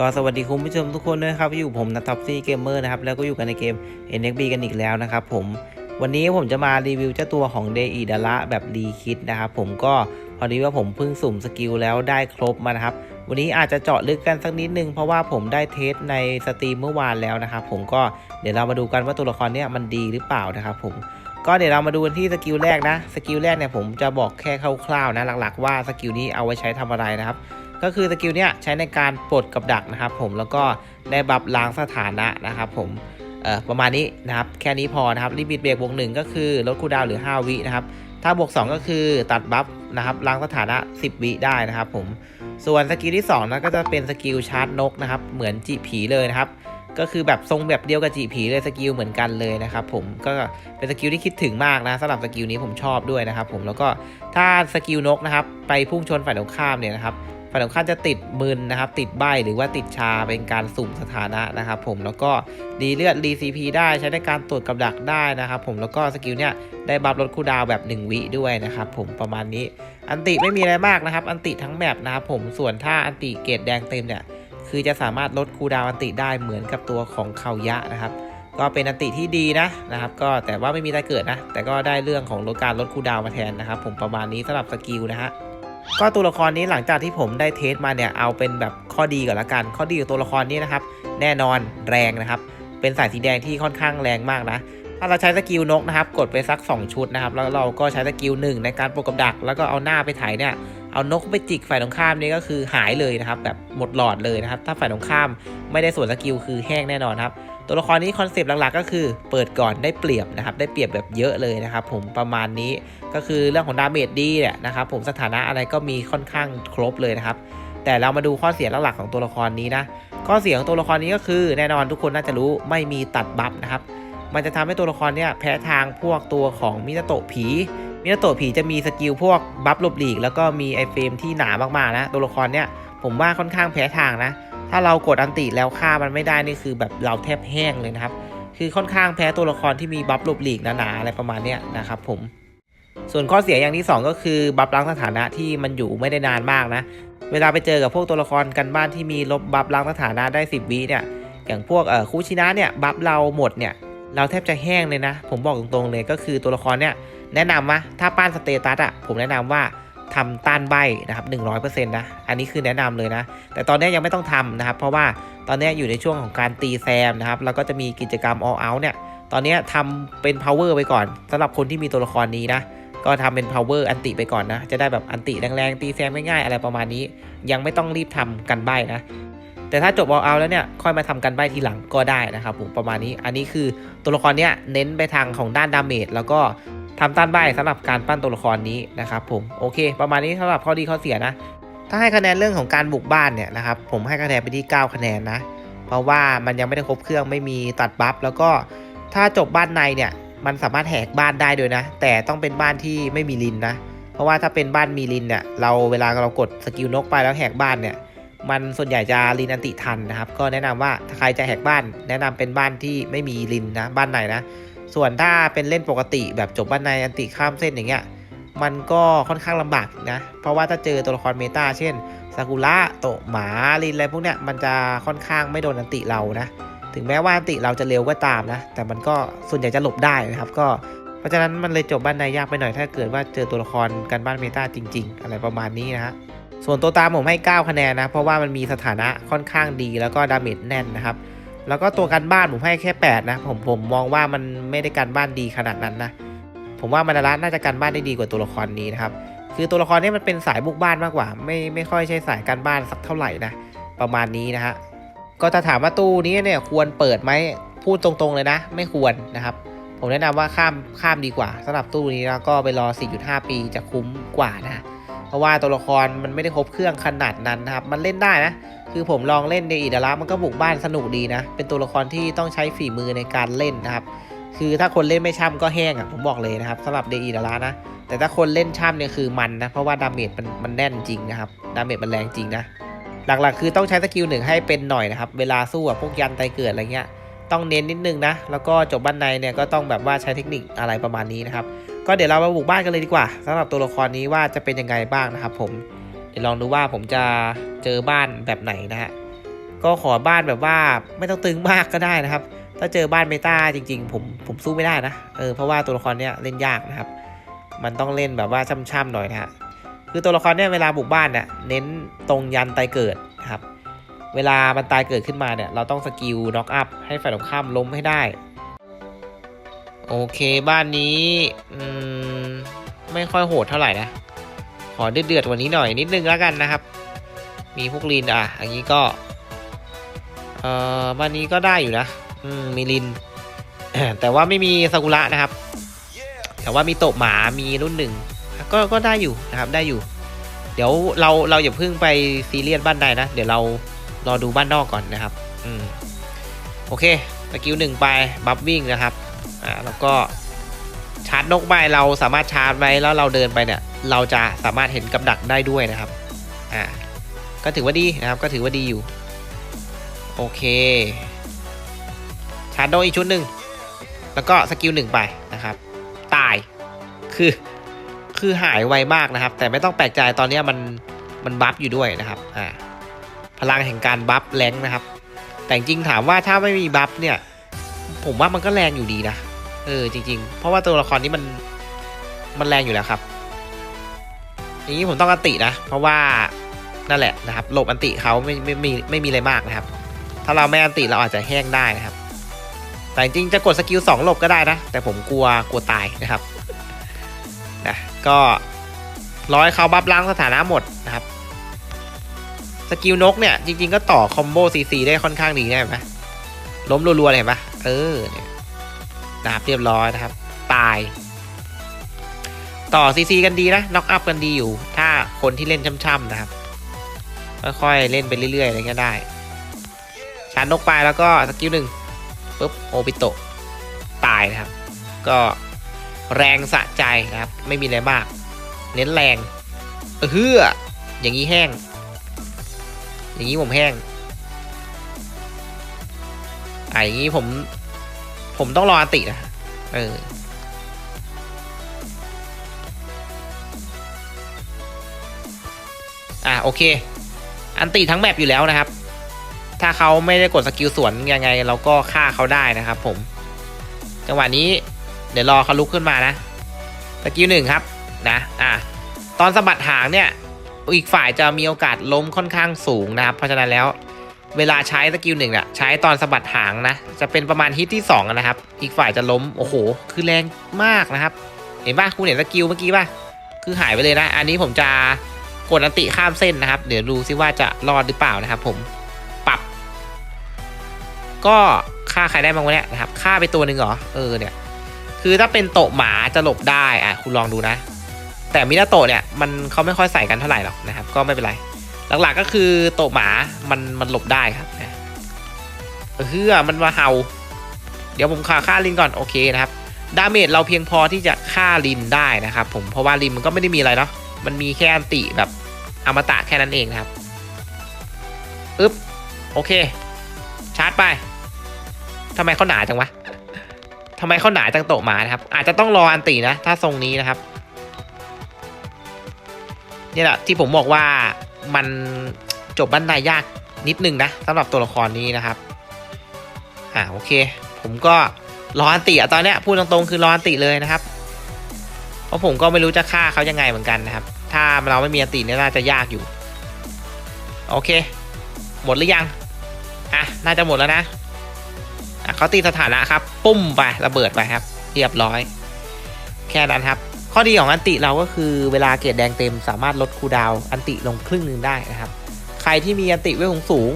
ก็สวัสดีคุณผู้ชมทุกคนด้วยครับอยู่ผมนัทท็อปซี่เกมเมอร์นะครับ แล้วก็อยู่กันในเกม NXB กันอีกแล้วนะครับผมวันนี้ผมจะมารีวิวเจ้าตัวของเดอีดาระแบบดีคิดนะครับผมก็พอดีว่าผมเพิ่งสุ่มสกิลแล้วได้ครบมานะครับ วันนี้อาจจะเจาะลึกกันสักนิดนึงเพราะว่าผมได้เทสในสตรีมเมื่อวานแล้วนะครับผมก็เดี๋ยวเรามาดูกันว่าตัวละครเนี้ยมันดีหรือเปล่านะครับผมก็เดี๋ยวเรามาดูกันที่สกิลแรกนะสกิลแรกเนี่ยผมจะบอกแค่คร่าวๆนะหลักๆ ว่าสกิลนี้เอาไว้ใช้ทำอะไรนะครับ ก็คือสกิลเนี้ยใช้ในการปลดกับดักนะครับผมแล้วก็ได้บัฟล้างสถานะนะครับผมเอ่อประมาณนี้นะครับแค่นี้พอนะครับลิมิตเบรกบวกหนึ่งก็คือลดคูดาวหลือ 5 วินะครับถ้าบวก 2 ก็คือตัดบัฟนะครับล้างสถานะ 10 วิได้นะครับผมส่วนสกิลที่2นะก็จะเป็นสกิลชาร์จนกนะครับเหมือนจีผีเลยนะครับก็คือแบบทรงแบบเดียวกับจีผีเลยสกิลเหมือนกันเลยนะครับผมก็เป็นสกิลที่คิดถึงมากนะสำหรับสกิลนี้ผมชอบด้วยนะครับผมแล้วก็ถ้าสกิลนกนะครับไปพุ่งชนฝ่ายตรงข้ามเนี่ยนะครับ ฝ่ายตรงข้ามจะติดมึนนะครับ ติดใบหรือว่าติดชาเป็นการสุ่มสถานะนะครับ ผมแล้วก็ดีเลือดรีซีพีได้ใช้ในการตรวจกับดักได้นะครับ ผมแล้วก็สกิลเนี้ยได้บัฟลดคูดาวแบบ 1 วิด้วยนะครับผมประมาณนี้ อันติไม่มีอะไรมากนะครับ อันติทั้งแมปนะครับผมส่วนถ้าอันติเกรดแดงเต็มเนี่ยคือจะสามารถลดคูดาวอันติได้เหมือนกับตัวของเขายะนะครับก็เป็นอันติที่ดีนะนะครับ ก็แต่ว่าไม่มีตายเกิดนะ แต่ก็ได้เรื่องของลดการลดคูดาวมาแทนนะครับ ผมประมาณนี้สำหรับสกิลนะฮะ ก็ตัวละครนี้หลังจากที่ผมได้เทสมาเนี่ยเอาเป็นแบบข้อดีก่อนละกัน ข้อดีของตัวละครนี้นะครับ แน่นอนแรงนะครับ เป็นสายสีแดงที่ค่อนข้างแรงมากนะถ้าเราใช้สกิลนกนะครับกดไปสัก 2 ชุดนะครับ แล้วเราก็ใช้สกิลหนึ่งในการปลดกับดัก แล้วก็เอาหน้าไปไถเนี่ยเอานกไปจิกฝ่ายตรงข้ามนี่ก็คือหายเลยนะครับ แบบหมดหลอดเลยนะครับ ถ้าฝ่ายตรงข้ามไม่ได้ส่วนสกิลคือแห้งแน่นอนครับ ตัวละครนี้คอนเซปต์หลักๆ ก็คือเปิดก่อนได้เปรียบนะครับได้เปรียบแบบเยอะเลยนะครับผมประมาณนี้ก็คือเรื่องของดาเมจดีเนี่ยนะครับผมสถานะอะไรก็มีค่อนข้างครบเลยนะครับแต่เรามาดูข้อเสียหลักๆของตัวละครนี้นะข้อเสียของตัวละครนี้ก็คือ แน่นอนทุกคนน่าจะรู้ไม่มีตัดบัฟนะครับมันจะทำให้ตัวละครเนี่ยแพ้ทางพวกตัวของมินาโตะผีมินาโตะผีจะมีสกิลพวกบัฟหลบหลีกแล้วก็มีไอเฟรมที่หนามากๆนะตัวละครเนี่ยผมว่าค่อนข้างแพ้ทางนะ ถ้าเรากดอันติแล้วฆ่ามันไม่ได้นี่คือแบบเราแทบแห้งเลยนะครับ คือค่อนข้างแพ้ตัวละครที่มีบัฟหลบหลีกหนาๆอะไรประมาณเนี้ยนะครับผม ส่วนข้อเสียอย่างที่ 2 ก็คือบัฟล้างสถานะที่มันอยู่ไม่ได้นานมากนะ เวลาไปเจอกับพวกตัวละครกันบ้านที่มีลบบัฟล้างสถานะได้ 10วิเนี่ย อย่างพวกเอ่อคูชินะเนี่ยบัฟเราหมดเนี่ยเราแทบจะแห้งเลยนะ ผมบอกตรงๆเลยก็คือตัวละครเนี่ยแนะนำว่าถ้าป้านสเตตัสอะผมแนะนำว่า ทำต้านใบนะครับ100%นะ อันนี้คือแนะนำเลยนะ แต่ตอนนี้ยังไม่ต้องทำนะครับ เพราะว่าตอนนี้อยู่ในช่วงของการตีแซมนะครับ แล้วก็จะมีกิจกรรม all out เนี่ย ตอนนี้ทำเป็น power ไปก่อนสำหรับคนที่มีตัวละครนี้นะ ก็ทำเป็น power อันติไปก่อนนะ จะได้แบบอันติแรงๆ ตีแซมง่ายๆ อะไรประมาณนี้ ยังไม่ต้องรีบทำกันใบนะ แต่ถ้าจบ all out แล้วเนี่ยค่อยมาทำกันใบทีหลังก็ได้นะครับผมประมาณนี้อันนี้คือตัวละครเนี้ยเน้นไปทางของด้านดาเมจแล้วก็ทำต้านใบสำหรับการปั้นตัวละครนี้นะครับผมโอเค ประมาณนี้สำหรับข้อดีข้อเสียนะ ถ้าให้คะแนนเรื่องของการบุกบ้านเนี่ยนะครับผมให้คะแนนไปที่ 9 คะแนนนะเพราะว่ามันยังไม่ได้ครบเครื่องไม่มีตัดบัฟแล้วก็ถ้าจบบ้านในเนี่ยมันสามารถแหกบ้านได้ด้วยนะ แต่ต้องเป็นบ้านที่ไม่มีลินนะ เพราะว่าถ้าเป็นบ้านมีลินเนี่ยเราเวลาเรากดสกิลนกไปแล้วแหกบ้านเนี่ย มันส่วนใหญ่จะลินอันติทันนะครับ ก็แนะนำว่าถ้าใครจะแหกบ้าน แนะนำเป็นบ้านที่ไม่มีลินนะบ้านไหนนะ ส่วนถ้าเป็นเล่นปกติแบบจบบ้านในอันติข้ามเส้นอย่างเงี้ยมันก็ค่อนข้างลำบากนะ เพราะว่าถ้าเจอตัวละครเมตาเช่นซากุระโตหมาลินอะไรพวกเนี้ยมันจะค่อนข้างไม่โดนอันติเรานะ ถึงแม้ว่าอันติเราจะเร็วก็ตามนะ แต่มันก็ส่วนใหญ่จะหลบได้นะครับ ก็เพราะฉะนั้นมันเลยจบบ้านในยากไปหน่อยถ้าเกิดว่าเจอตัวละครกันบ้านเมตาจริง ๆ อะไรประมาณนี้นะฮะ ส่วนตัวตามผมให้ 9 คะแนนนะ เพราะว่ามันมีสถานะค่อนข้างดีแล้วก็ดาเมจแน่นนะครับ แล้วก็ตัวกันบ้านผมให้แค่ 8 นะ ผมผมมองว่ามันไม่ได้กันบ้านดีขนาดนั้นนะ ผมว่ามาดาระน่าจะกันบ้านได้ดีกว่าตัวละครนี้นะครับ คือตัวละครนี้มันเป็นสายบุกบ้านมากกว่า ไม่ไม่ค่อยใช่สายการบ้านสักเท่าไหร่นะ ประมาณนี้นะฮะ ก็ถ้าถามว่าตู้นี้เนี่ยควรเปิดไหม พูดตรงๆเลยนะ ไม่ควรนะครับ ผมแนะนำว่าข้ามข้ามดีกว่าสำหรับตู้นี้แล้วก็ไปรอ 4.5 ปีจะคุ้มกว่านะ เพราะว่าตัวละครมันไม่ได้ครบเครื่องขนาดนั้นนะครับ มันเล่นได้นะ คือผมลองเล่นในอิดาระมันก็บุกบ้านสนุกดีนะ เป็นตัวละครที่ต้องใช้ฝีมือในการเล่นนะครับ คือถ้าคนเล่นไม่ช่ำก็แห้งอะผมบอกเลยนะครับสำหรับเดอีดารานะ แต่ถ้าคนเล่นช่ำเนี่ยคือมันนะ เพราะว่าดาเมจมันมันแน่นจริงนะครับ ดาเมจมันแรงจริงนะ หลักๆ คือต้องใช้สกิลหนึ่งให้เป็นหน่อยนะครับ เวลาสู้กับพวกยันไตเกิดอะไรเงี้ย ต้องเน้นนิดนึงนะ แล้วก็จบบ้านในเนี่ยก็ต้องแบบว่าใช้เทคนิคอะไรประมาณนี้นะครับ ก็เดี๋ยวเรามาบุกบ้านกันเลยดีกว่าสำหรับตัวละครนี้ว่าจะเป็นยังไงบ้างนะครับ ผมเดี๋ยวลองดูว่าผมจะเจอบ้านแบบไหนนะฮะกก็ขอบ้านแบบว่าไม่ต้องตึงมากก็ได้นะครับ ถ้าเจอบ้านเมตาจริง ๆ ผมผมสู้ไม่ได้นะเออเพราะว่าตัวละครเนี้ยเล่นยากนะครับ มันต้องเล่นแบบว่าช่ำๆหน่อยนะฮะคือตัวละครเนี่ยเวลาบุกบ้านเนี่ยเน้นตรงยันตายเกิดนะครับ เวลามันตายเกิดขึ้นมาเนี่ยเราต้องสกิลน็อกอัพให้ฝ่ายตรงข้ามล้มให้ได้ โอเคบ้านนี้อืมไม่ค่อยโหดเท่าไหร่นะ ขอเดือดๆกว่านี้หน่อยนิดนึงแล้วกันนะครับ มีพวกลินอะอย่างนี้ก็เอ่อบ้านนี้ก็ได้อยู่นะอืมมีลิน แต่ว่าไม่มีซากุระนะครับ แต่ว่ามีโตะหมามีรุ่นหนึ่งก็ก็ได้อยู่นะครับได้อยู่ เดี๋ยวเราเราอย่าเพิ่งไปซีเรียสบ้านใดนะ เดี๋ยวเรารอดูบ้านนอกก่อนนะครับ อืมโอเคสกิลหนึ่งไปบัฟวิ่งนะครับ อ่าแล้วก็ชาร์จนกไปเราสามารถชาร์จไว้แล้วเราเดินไปเนี่ย เราจะสามารถเห็นกับดักได้ด้วยนะครับอ่าก็ถือว่าดีนะครับก็ถือว่าดีอยู่ โอเค ชาร์จนกอีกชุดหนึ่งแล้วก็สกิลหนึ่งไปนะครับ ตายคือคือหายไวมากนะครับ แต่ไม่ต้องแปลกใจตอนนี้มันมันบัฟอยู่ด้วยนะครับอ่าพลังแห่งการบัฟแรงนะครับ แต่จริงถามว่าถ้าไม่มีบัฟเนี่ย ผมว่ามันก็แรงอยู่ดีนะ เออจริง ๆ เพราะว่าตัวละครนี้มันมันแรงอยู่แล้วครับอย่างนี้ผมต้องอันตินะ เพราะว่านั่นแหละนะครับหลบอันติเขาไม่ไม่ไม่ไม่มีอะไรมากนะครับ ถ้าเราไม่อันติเราอาจจะแห้งได้นะครับ แต่จริงจะกดสกิลสองหลบก็ได้นะ แต่ผมกลัวกลัวตายนะครับนะก็ร้อยเขาบัฟล้างสถานะหมดนะครับสกิลนกเนี่ยจริง ๆ ก็ต่อคอมโบซีซีได้ค่อนข้างดีนะเห็นไหมล้มรัวๆเลยเห็นปะเออเนี่ย นะครับเรียบร้อยนะครับ ตาย ต่อซีซีกันดีนะน็อกอัพกันดีอยู่ ถ้าคนที่เล่นช่ำๆนะครับ ค่อยๆเล่นไปเรื่อยๆอะไรเงี้ยได้ชาร์จนกไปแล้วก็สกิลหนึ่งปุ๊บโอปิโตะตายนะครับ ก็แรงสะใจนะครับ ไม่มีอะไรมาก เน้นแรงเออเฮืออย่างนี้แห้ง อย่างนี้ผมแห้งอะอย่างนี้ผม ผมต้องรออันตินะเอออะโอเค อันติทั้งแมปอยู่แล้วนะครับ ถ้าเขาไม่ได้กดสกิลสวนยังไง เราก็ฆ่าเขาได้นะครับผม จังหวะนี้เดี๋ยวรอเขาลุกขึ้นมานะ สกิลหนึ่งครับนะอะตอนสะบัดหางเนี่ย อีกฝ่ายจะมีโอกาสล้มค่อนข้างสูงนะครับ เพราะฉะนั้นแล้ว เวลาใช้สกิลหนึ่งอะใช้ตอนสะบัดหางนะ จะเป็นประมาณฮิตที่2นะครับ อีกฝ่ายจะล้ม โอ้โห คือแรงมากนะครับ เห็นป่ะคุณเห็นสกิลเมื่อกี้ป่ะ คือหายไปเลยนะ อันนี้ผมจะกดอันติข้ามเส้นนะครับ เดี๋ยวดูซิว่าจะรอดหรือเปล่านะครับ ผม ปรับ ก็ฆ่าใครได้บ้างวะเนี่ยนะครับ ฆ่าไปตัวหนึ่งเหรอ เออเนี่ย คือถ้าเป็นโตหมาจะหลบได้ อะ คุณลองดูนะ แต่มินาโตเนี่ย มันเขาไม่ค่อยใส่กันเท่าไหร่หรอกนะครับ ก็ไม่เป็นไร หลักๆก็คือโตะหมามันมันหลบได้ครับเฮือมันมาเห่า เดี๋ยวผมฆ่าฆ่าลินก่อนโอเคนะครับดาเมจเราเพียงพอที่จะฆ่าลินได้นะครับผมเพราะว่าลินมันก็ไม่ได้มีอะไรเนาะมันมีแค่อันติแบบอมตะแค่นั้นเองนะครับอึ๊บโอเค ชาร์จไปทำไมเขาหนาจังวะทำไมเขาหนาจังโตะหมานะครับ อาจจะต้องรออันตีนะ ถ้าทรงนี้นะครับนี่แหละที่ผมบอกว่า มันจบบันไดยากนิดนึงนะสำหรับตัวละครนี้นะครับอ่าโอเค ผมก็รออันติอะตอนเนี้ยพูดตรงๆคือรออันติเลยนะครับ เพราะผมก็ไม่รู้จะฆ่าเขายังไงเหมือนกันนะครับ ถ้าเราไม่มีอันติเนี่ยน่าจะยากอยู่ โอเค หมดหรือยังอะน่าจะหมดแล้วนะอะเขาตีสถานะครับ ปุ้มไประเบิดไปครับ เรียบร้อย แค่นั้นครับ ข้อดีของอันติเราก็คือเวลาเกรดแดงเต็มสามารถลดคูดาวอันติลงครึ่งหนึ่งได้นะครับ ใครที่มีอันติเวลสูง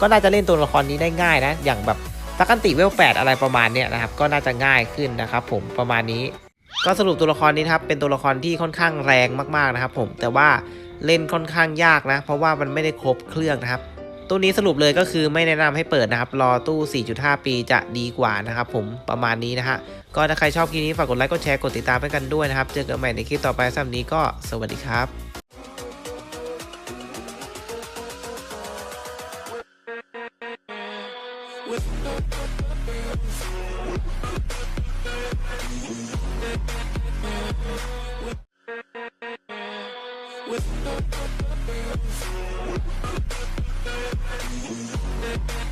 ก็น่าจะเล่นตัวละครนี้ได้ง่ายนะ อย่างแบบสักอันติเวล 8 อะไรประมาณเนี้ยนะครับ ก็น่าจะง่ายขึ้นนะครับ ผมประมาณนี้ ก็สรุปตัวละครนี้ครับเป็นตัวละครที่ค่อนข้างแรงมากๆนะครับ ผมแต่ว่าเล่นค่อนข้างยากนะ เพราะว่ามันไม่ได้ครบเครื่องนะครับ ตู้นี้สรุปเลยก็คือไม่แนะนำให้เปิดนะครับ รอตู้ 4.5 ปีจะดีกว่านะครับผมประมาณนี้นะฮะ ก็ถ้าใครชอบคลิปนี้ฝากกดไลค์ กดแชร์ กดติดตามให้กันด้วยนะครับ เจอกันใหม่ในคลิปต่อไปสำหรับนี้ก็สวัสดีครับ Yeah.